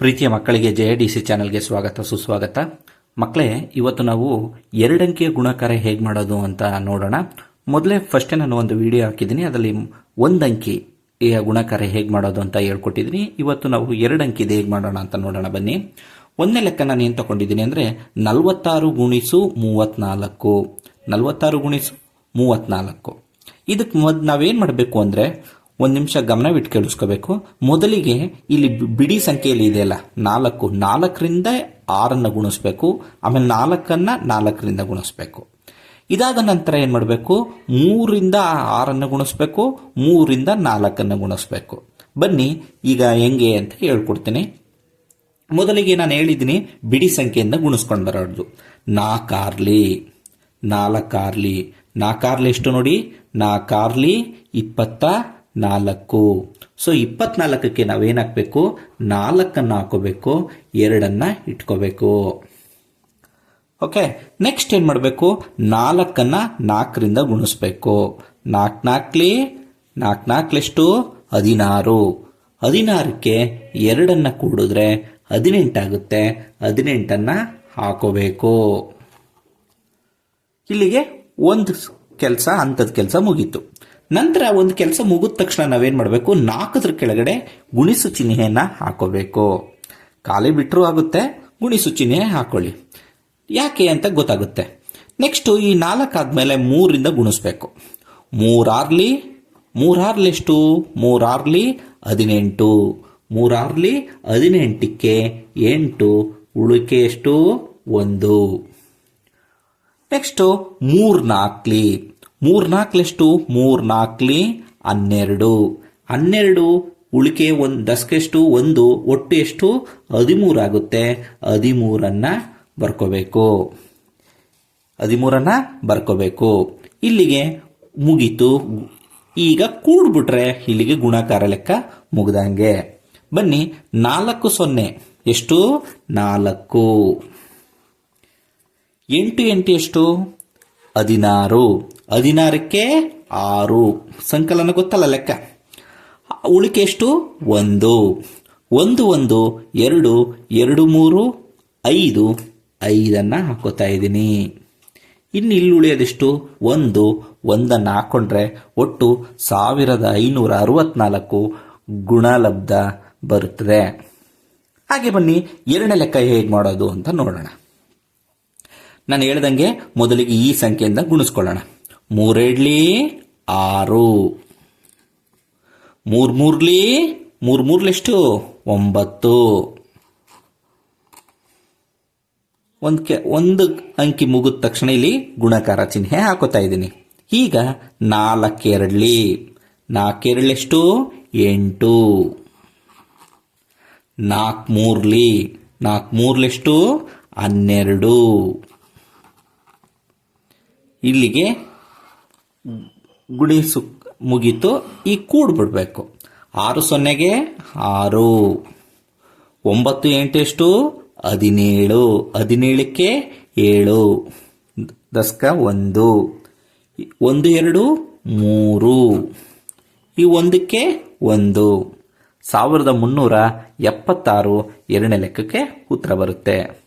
ಪ್ರೀತಿಯ ಮಕ್ಕಳಿಗೆ J D C ಚಾನಲ್ಗೆ ಸ್ವಾಗತ, ಸುಸ್ವಾಗತ. ಮಕ್ಕಳೇ, ಇವತ್ತು ನಾವು ಎರಡಂಕಿಯ ಗುಣಕಾರ ಹೇಗೆ ಮಾಡೋದು ಅಂತ ನೋಡೋಣ. ಮೊದಲೇ ಫಸ್ಟೇ ನಾನು ಒಂದು ವಿಡಿಯೋ ಹಾಕಿದ್ದೀನಿ. ಅದರಲ್ಲಿ ಒಂದಂಕಿ ಗುಣಕಾರ ಹೇಗೆ ಮಾಡೋದು ಅಂತ ಹೇಳ್ಕೊಟ್ಟಿದ್ದೀನಿ. ಇವತ್ತು ನಾವು ಎರಡಂಕಿದು ಹೇಗೆ ಮಾಡೋಣ ಅಂತ ನೋಡೋಣ ಬನ್ನಿ. ಒಂದನೇ ಲೆಕ್ಕ ನಾನು ಏನು ತಗೊಂಡಿದ್ದೀನಿ ಅಂದರೆ ನಲವತ್ತಾರು ಗುಣಿಸು ಮೂವತ್ತ್ನಾಲ್ಕು ನಲವತ್ತಾರು ಗುಣಿಸು ಮೂವತ್ತ್ನಾಲ್ಕು ಇದಕ್ಕೆ ಮೊದ್ ನಾವೇನು ಮಾಡಬೇಕು ಅಂದರೆ ಒಂದು ನಿಮಿಷ ಗಮನವಿಟ್ಟು ಕೇಳಿಸ್ಕೋಬೇಕು. ಮೊದಲಿಗೆ ಇಲ್ಲಿ ಬಿಡಿ ಸಂಖ್ಯೆಯಲ್ಲಿ ಇದೆಯಲ್ಲ, ನಾಲ್ಕು, ನಾಲ್ಕರಿಂದ ಆರನ್ನು ಗುಣಿಸ್ಬೇಕು, ಆಮೇಲೆ ನಾಲ್ಕನ್ನು ನಾಲ್ಕರಿಂದ ಗುಣಿಸ್ಬೇಕು. ಇದಾದ ನಂತರ ಏನು ಮಾಡಬೇಕು? ಮೂರಿಂದ ಆರನ್ನು ಗುಣಿಸ್ಬೇಕು, ಮೂರಿಂದ ನಾಲ್ಕನ್ನು ಗುಣಿಸ್ಬೇಕು. ಬನ್ನಿ, ಈಗ ಹೆಂಗೆ ಅಂತ ಹೇಳ್ಕೊಡ್ತೀನಿ. ಮೊದಲಿಗೆ ನಾನು ಹೇಳಿದ್ದೀನಿ, ಬಿಡಿ ಸಂಖ್ಯೆಯಿಂದ ಗುಣಿಸ್ಕೊಂಡು ಬರೋದು. ನಾಲ್ಕಾರ್ಲಿ ನಾಲ್ಕಾರ್ಲಿ. ನಾಲ್ಕಾರ್ಲಿ ಎಷ್ಟು ನೋಡಿ? ನಾಲ್ಕಾರ್ಲಿ ಇಪ್ಪತ್ತ ನಾಲ್ಕು. ಸೊ ಇಪ್ಪತ್ನಾಲ್ಕಕ್ಕೆ ನಾವೇನು ಹಾಕಬೇಕು ನಾಲ್ಕನ್ನು ಹಾಕೋಬೇಕು, ಎರಡನ್ನು ಇಟ್ಕೋಬೇಕು. ಓಕೆ ನೆಕ್ಸ್ಟ್ ಏನು ಮಾಡಬೇಕು? ನಾಲ್ಕನ್ನು ನಾಲ್ಕರಿಂದ ಗುಣಿಸ್ಬೇಕು. ನಾಲ್ಕು ನಾಲ್ಕಲಿ ನಾಲ್ಕು ನಾಲ್ಕಲೆಷ್ಟು ಹದಿನಾರು. ಹದಿನಾರಕ್ಕೆ ಎರಡನ್ನು ಕೂಡಿದ್ರೆ ಹದಿನೆಂಟಾಗುತ್ತೆ. ಹದಿನೆಂಟನ್ನು ಹಾಕೋಬೇಕು. ಇಲ್ಲಿಗೆ ಒಂದು ಕೆಲಸ ಅಂಥದ್ದು ಕೆಲಸ ಮುಗೀತು. ನಂತರ ಒಂದು ಕೆಲಸ ಮುಗಿದ ತಕ್ಷಣ ನಾವೇನು ಮಾಡಬೇಕು? ನಾಲ್ಕದ್ರ ಕೆಳಗಡೆ ಗುಣಿಸು ಚಿಹ್ನೆಯನ್ನು ಹಾಕೋಬೇಕು. ಖಾಲಿ ಬಿಟ್ಟರೂ ಆಗುತ್ತೆ, ಗುಣಿಸು ಚಿಹ್ನೆ ಹಾಕೊಳ್ಳಿ. ಯಾಕೆ ಅಂತ ಗೊತ್ತಾಗುತ್ತೆ. ನೆಕ್ಸ್ಟು ಈ ನಾಲ್ಕಾದ್ಮೇಲೆ ಮೂರಿಂದ ಗುಣಿಸ್ಬೇಕು. ಮೂರಾರ್ಲಿ ಮೂರಾರ್ಲಿ ಎಷ್ಟು ಮೂರಾರ್ಲಿ ಹದಿನೆಂಟು. ಮೂರಾರ್ಲಿ ಹದಿನೆಂಟಕ್ಕೆ ಎಂಟು. ಉಳಿಕೆ ಎಷ್ಟು? ಒಂದು. ನೆಕ್ಸ್ಟು ಮೂರ್ನಾಲ್ಕಲಿ. ಮೂರ್ನಾಲ್ಕಲೆಷ್ಟು ಮೂರ್ನಾಲ್ಕಲಿ ಹನ್ನೆರಡು. ಹನ್ನೆರಡು ಉಳಿಕೆ ಒಂದು, ದಸಕೆಷ್ಟು ಒಂದು ಒಟ್ಟು ಎಷ್ಟು ಹದಿಮೂರು ಆಗುತ್ತೆ ಹದಿಮೂರನ್ನ ಬರ್ಕೋಬೇಕು. ಹದಿಮೂರನ್ನು ಬರ್ಕೋಬೇಕು. ಇಲ್ಲಿಗೆ ಮುಗೀತು. ಈಗ ಕೂಡ್ಬಿಟ್ರೆ ಇಲ್ಲಿಗೆ ಗುಣಾಕಾರ ಲೆಕ್ಕ ಮುಗ್ದಂಗೆ. ಬನ್ನಿ, ನಾಲ್ಕು ಸೊನ್ನೆ. ಎಷ್ಟು? ನಾಲ್ಕು. ಎಂಟು ಎಂಟು ಎಷ್ಟು? ಹದಿನಾರು. ಹದಿನಾರಕ್ಕೆ ಆರು. ಸಂಕಲನ ಗೊತ್ತಲ್ಲ ಲೆಕ್ಕ? ಉಳಿಕೆ ಎಷ್ಟು? ಒಂದು. ಒಂದು ಒಂದು, ಎರಡು ಎರಡು, ಮೂರು, ಐದು. ಐದನ್ನು ಹಾಕೋತಾ ಇದ್ದೀನಿ. ಇನ್ನು ಇಲ್ಲಿ ಉಳಿಯೋದೆಷ್ಟು? ಒಂದು. ಒಂದನ್ನು ಹಾಕೊಂಡ್ರೆ ಒಟ್ಟು ಸಾವಿರದ ಐನೂರ ಅರವತ್ನಾಲ್ಕು ಗುಣಲಬ್ಧ ಬರುತ್ತದೆ. ಹಾಗೆ ಬನ್ನಿ, ಎರಡನೇ ಲೆಕ್ಕ ಹೇಗೆ ಮಾಡೋದು ಅಂತ ನೋಡೋಣ. ನಾನು ಹೇಳ್ದಂಗೆ ಮೊದಲಿಗೆ ಈ ಸಂಖ್ಯೆಯಿಂದ ಗುಣಿಸ್ಕೊಳ್ಳೋಣ. ಮೂರೆಡ್ಲಿ ಆರು. ಮೂರ್ ಮೂರ್ಲಿ ಮೂರ್ ಮೂರ್ಲೆಷ್ಟು ಒಂಬತ್ತು. ಒಂದು ಕೆ, ಒಂದು ಅಂಕಿ ಮುಗಿದ ತಕ್ಷಣ ಇಲ್ಲಿ ಗುಣಕಾರ ಚಿಹ್ನೆ ಹಾಕೋತಾ ಇದ್ದೀನಿ. ಈಗ ನಾಲ್ಕೆರಡ್ಲಿ. ನಾಲ್ಕೆರಳೆಷ್ಟು ಎಂಟು. ನಾಲ್ಕು ಮೂರ್ಲಿ ನಾಲ್ಕು ಮೂರ್ಲೆಷ್ಟು ಹನ್ನೆರಡು. ಇಲ್ಲಿಗೆ ಗುಣಿಸು ಮುಗೀತು, ಈ ಕೂಡ್ಬಿಡ್ಬೇಕು ಆರು ಸೊನ್ನೆಗೆ ಆರು. ಒಂಬತ್ತು ಎಂಟೆಷ್ಟು? ಹದಿನೇಳು. ಹದಿನೇಳಕ್ಕೆ ಏಳು. ದಶಕ ಒಂದು. ಒಂದು, ಎರಡು, ಮೂರು. ಈ ಒಂದಕ್ಕೆ ಒಂದು. ಸಾವಿರದ ಮುನ್ನೂರ ಎಪ್ಪತ್ತಾರು ಎರಡನೇ ಲೆಕ್ಕಕ್ಕೆ ಉತ್ತರ ಬರುತ್ತೆ.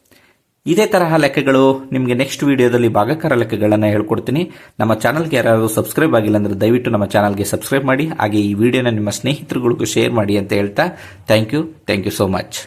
ಇದೇ ತರಹ ಲೆಕ್ಕಗಳು ನಿಮಗೆ ನೆಕ್ಸ್ಟ್ ವಿಡಿಯೋದಲ್ಲಿ ಭಾಗಕಾರ ಲೆಕ್ಕಗಳನ್ನು ಹೇಳ್ಕೊಡ್ತೀನಿ. ನಮ್ಮ ಚಾನಲ್ಗೆ ಯಾರಾದರೂ ಸಬ್ಸ್ಕ್ರೈಬ್ ಆಗಿಲ್ಲ ಅಂದರೆ ದಯವಿಟ್ಟು ನಮ್ಮ ಚಾನಲ್ಗೆ ಸಬ್ಸ್ಕ್ರೈಬ್ ಮಾಡಿ, ಹಾಗೆ ಈ ವಿಡಿಯೋನ ನಿಮ್ಮ ಸ್ನೇಹಿತರುಗಳಿಗೂ ಶೇರ್ ಮಾಡಿ ಅಂತ ಹೇಳ್ತಾ thank you thank you so much